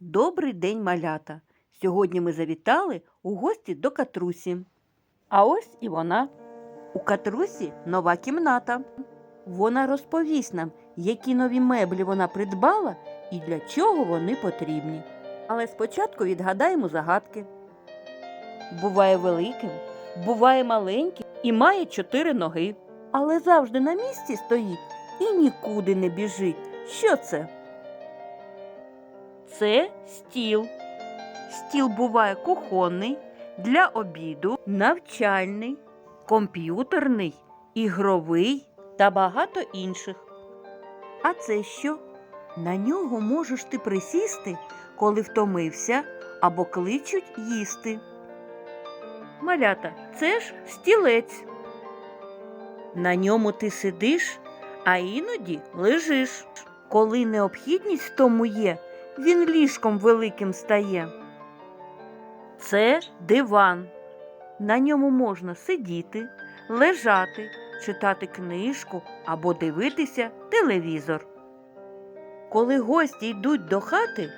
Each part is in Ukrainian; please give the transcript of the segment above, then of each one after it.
Добрий день, малята! Сьогодні ми завітали у гості до Катрусі. А ось і вона. У Катрусі нова кімната. Вона розповість нам, які нові меблі вона придбала і для чого вони потрібні. Але спочатку відгадаємо загадки. Буває великим, буває маленьким і має чотири ноги, але завжди на місці стоїть і нікуди не біжить. Що це? Це стіл. Стіл буває кухонний, для обіду, навчальний, комп'ютерний, ігровий та багато інших. А це що? На нього можеш ти присісти, коли втомився або кличуть їсти. Малята, це ж стілець. На ньому ти сидиш, а іноді лежиш. Коли необхідність тому є, він ліжком великим стає. Це диван. На ньому можна сидіти, лежати, читати книжку або дивитися телевізор. Коли гості йдуть до хати,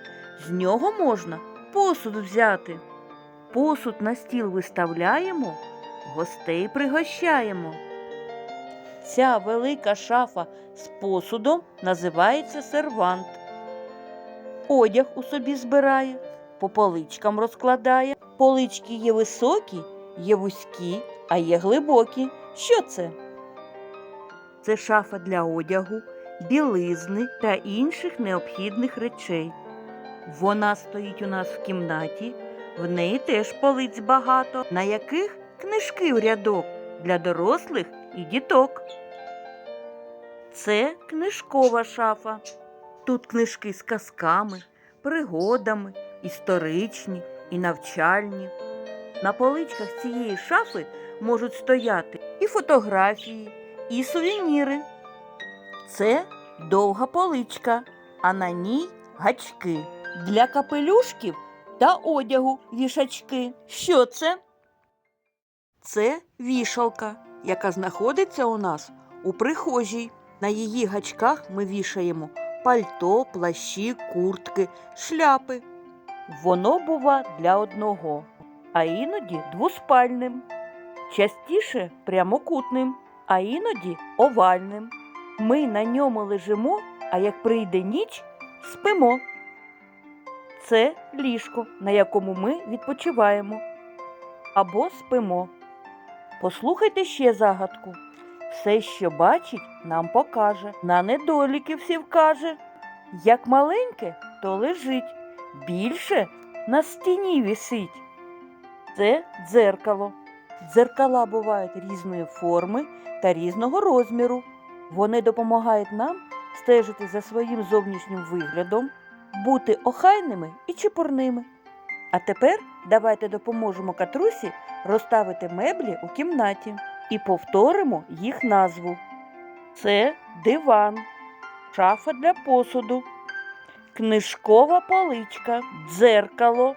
з нього можна посуд взяти. Посуд на стіл виставляємо, гостей пригощаємо. Ця велика шафа з посудом називається сервант. Одяг у собі збирає, по поличкам розкладає. Полички є високі, є вузькі, а є глибокі. Що це? Це шафа для одягу, білизни та інших необхідних речей. Вона стоїть у нас в кімнаті, в неї теж полиць багато, на яких книжки в рядок для дорослих і діток. Це книжкова шафа. Тут книжки з казками, пригодами, історичні і навчальні. На поличках цієї шафи можуть стояти і фотографії, і сувеніри. Це довга поличка, а на ній гачки для капелюшків та одягу вішачки. Що це? Це вішалка, яка знаходиться у нас у прихожій. На її гачках ми вішаємо пальто, плащі, куртки, шляпи. Воно бува для одного, а іноді двоспальним, частіше прямокутним, а іноді овальним. Ми на ньому лежимо, а як прийде ніч, спимо. Це ліжко, на якому ми відпочиваємо або спимо. Послухайте ще загадку. Все, що бачить, нам покаже, на недоліки всі вкаже. Як маленьке, то лежить, більше на стіні висить. Це дзеркало. Дзеркала бувають різної форми та різного розміру. Вони допомагають нам стежити за своїм зовнішнім виглядом, бути охайними і чепурними. А тепер давайте допоможемо катрусі розставити меблі у кімнаті і повторимо їх назву. Це диван, шафа для посуду, книжкова поличка, дзеркало,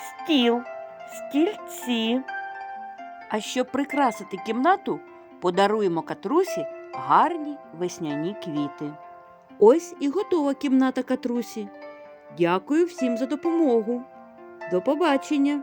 стіл, стільці. А щоб прикрасити кімнату, подаруємо катрусі гарні весняні квіти. Ось і готова кімната катрусі. Дякую всім за допомогу. До побачення!